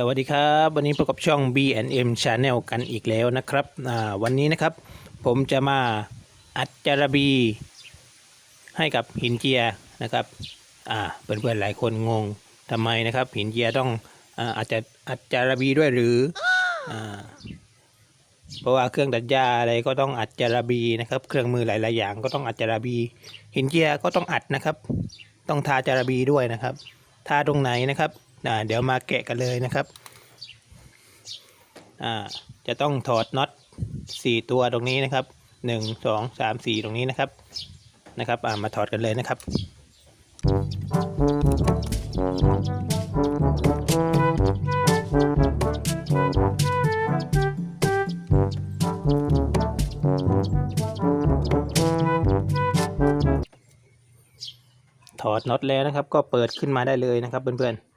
สวัสดีครับ วันนี้พบกับช่อง B&M Channel กันอีกแล้วนะครับวันนี้นะครับ ผมจะมาอัดจารบี ให้กับหินเจียนะครับเพื่อนๆหลายคนงงทำไมนะครับ หินเจียต้องอาจจะอัดจารบีด้วยหรืออเพราะว่าเครื่องตัดหญ้าอะไรก็ต้องอัดจารบีนะครับ เครื่องมือหลายๆอย่างก็ต้องอัดจารบี หินเจียก็ต้องอัดนะครับ ต้องทาจารบีด้วยนะครับทาตรงไหนนะครับ เดี๋ยวมาแกะกันเลยนะครับจะต้องถอดน็อตสี่ตัวตรงนี้นะครับหนึ่งสองสามสี่ตรงนี้นะครับนะครับามาถอดกันเลยนะครับถอดน็อตแล้วนะครับ ก็เปิดขึ้นมาได้เลยนะครับเพื่อนๆ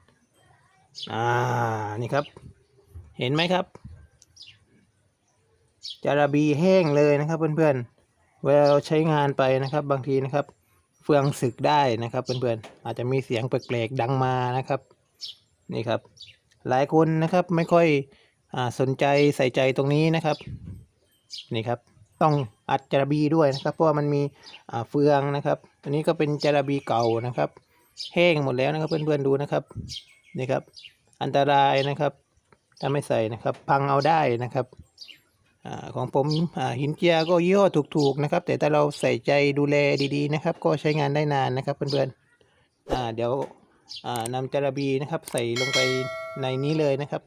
อ่านี่ครับ เห็นไหมครับจาระบีแห้งเลยนะครับเพื่อนๆเวลาเราใช้งานไปนะครับบางทีนะครับ เฟืองสึกได้นะครับเพื่อนๆอาจจะมีเสียงแปลกๆดังมานะครับนี่ครับ หลายคนนะครับไม่ค่อยอ่าสนใจใส่ใจตรงนี้นะครับนี่ครับต้องอัดจาระบีด้วยนะครับเพราะว่ามันมีอ่าเฟืองนะครับ อันนี้ก็เป็นจาระบีเก่านะครับ แห้งหมดแล้วนะครับเพื่อนๆดูนะครับ นี่ครับ อันตรายนะครับถ้าไม่ใส่นะครับ พังเอาได้นะครับอของผมหินเจียก็ยี่ห้อถูกๆนะครับ แต่ถ้าเราใส่ใจดูแลดีๆนะครับ ก็ใช้งานได้นานนะครับเพื่อนๆเดี๋ยวนำจาระบีนะครับ ใส่ลงไปในนี้เลยนะครับ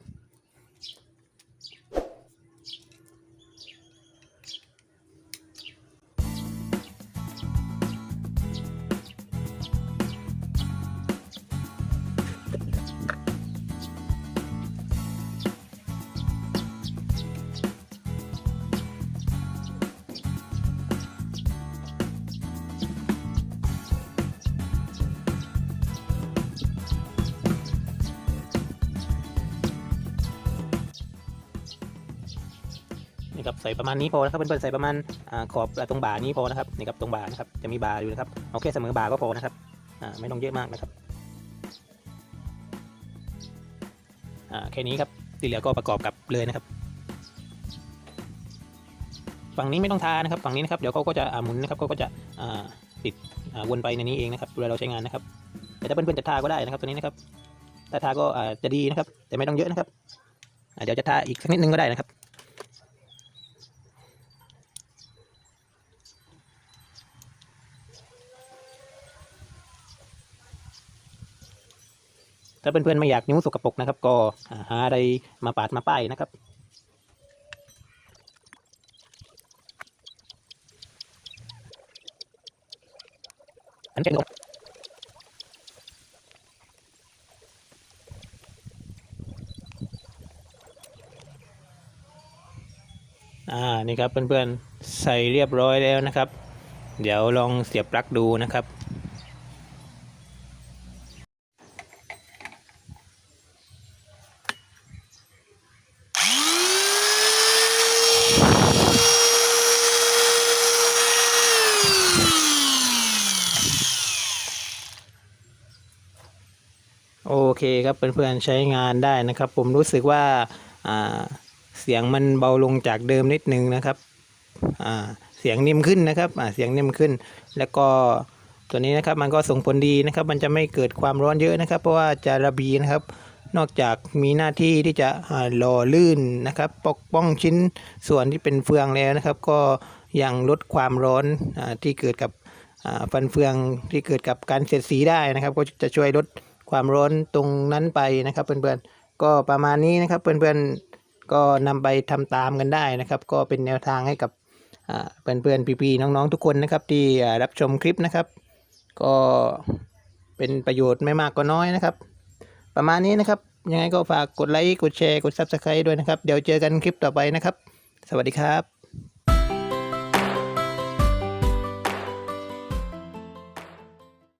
ครับใส่ประมาณนี้พอนะครับเพื่อนๆใส่ประมาณอขอบตรงบ่านี้พอนะครับนี่ครับตรงบ่านะครับจะมีบ่าอยู่นะครับเอาแค่เสมอบ่าก็พอนะครับไม่ต้องเยอะมากนะครับแค่นี้ครับที่เหลือก็ประกอบกับเลยนะครับ ฝั่งนี้ไม่ต้องทานะครับฝั่งนี้นะครับเดี๋ยวเขาก็จะหมุนนะครับเขาก็จะติดวนไปในนี้เองนะครับเวลาเราใช้งานนะครับ แต่ถ้าเพื่อนๆจะทาก็ได้นะครับตัวนี้นะครับถ้าทาก็จะดีนะครับ แต่ไม่ต้องเยอะนะครับเดี๋ยวจะทาอีกสักนิดนึงก็ได้นะครับ ถ้าเพื่อนๆไม่อยากนิ้วสกปรกนะครับ ก็หาอะไรมาปาดมาป้ายนะครับอันเป็นอ่านี่ครับเพื่อนๆใส่เรียบร้อยแล้วนะครับ เดี๋ยวลองเสียบปลั๊กดูนะครับ เคครับเพื่อนๆใช้งานได้นะครับ ผมรู้สึกว่าาเสียงมันเบาลงจากเดิมนิดนึงนะครับเสียงนิ่มขึ้นนะครับเสียงนิ่มขึ้น แล้วก็ตัวนี้นะครับมันก็ส่งผลดีนะครับ มันจะไม่เกิดความร้อนเยอะนะครับ เพราะว่าจาระบีนะครับ นอกจากมีหน้าที่ที่จะหล่อลื่นนะครับ ปกป้องชิ้นส่วนที่เป็นเฟืองแล้วนะครับ ก็ยังลดความร้อนอที่เกิดกับฟันเฟืองที่เกิดกับการเสียดสีได้นะครับ ก็จะช่วยลด ความร้อนตรงนั้นไปนะครับเพื่อนๆก็ประมาณนี้นะครับเพื่อนๆก็นำไปทำตามกันได้นะครับ ก็เป็นแนวทางให้กับอ่าเพื่อนๆพี่ๆน้องๆทุกคนนะครับ ที่รับชมคลิปนะครับ ก็เป็นประโยชน์ไม่มากก็น้อยนะครับ ประมาณนี้นะครับ ยังไงก็ฝากกดไลค์กดแชร์กด Subscribe ด้วยนะครับ เดี๋ยวเจอกันคลิปต่อไปนะครับ สวัสดีครับ